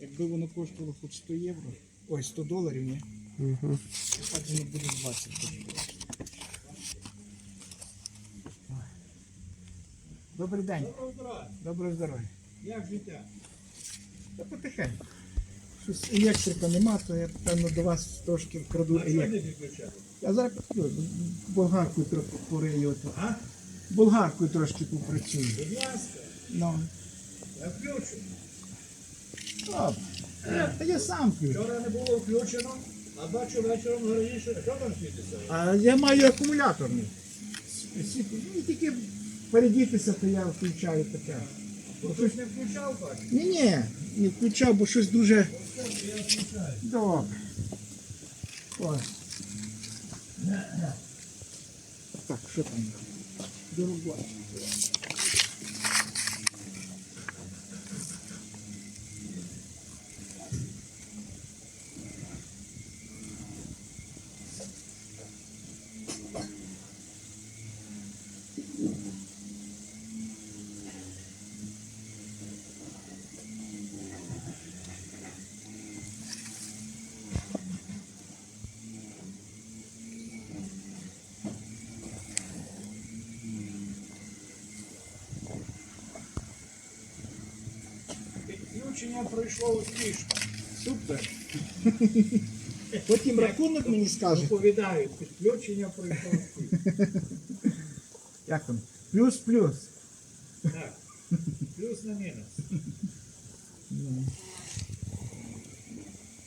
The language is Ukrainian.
Якби воно коштувало хоч 100 євро, ой, 100 доларів, ні? Угу. Так воно буде 20 коштувати. Добрий день. Доброго здоров'я. Як життя? Та потихеньку. Щось електрика нема, то я певно до вас трошки вкраду електрику. Я зараз болгаркою трохи порию. А? Болгаркою трошки попрацюю. Будь ласка, Ну, я включу. Добре. Та я сам включу. Вчора не було включено, а бачу вечором раніше. Що там світиться? А я маю акумуляторний. Ну, тільки передітися, то я включаю таке. Бо хтось не включав, бачу. Ні, ні, не включав, бо щось дуже добре. Ось. Так, що там? До роботи. Підключення пройшло успішно. Супер. Потім рахунок мені скаже. Доповідають, підключення пройшло успішно. Як там? Плюс-плюс. Так. Плюс на мінус. Ну.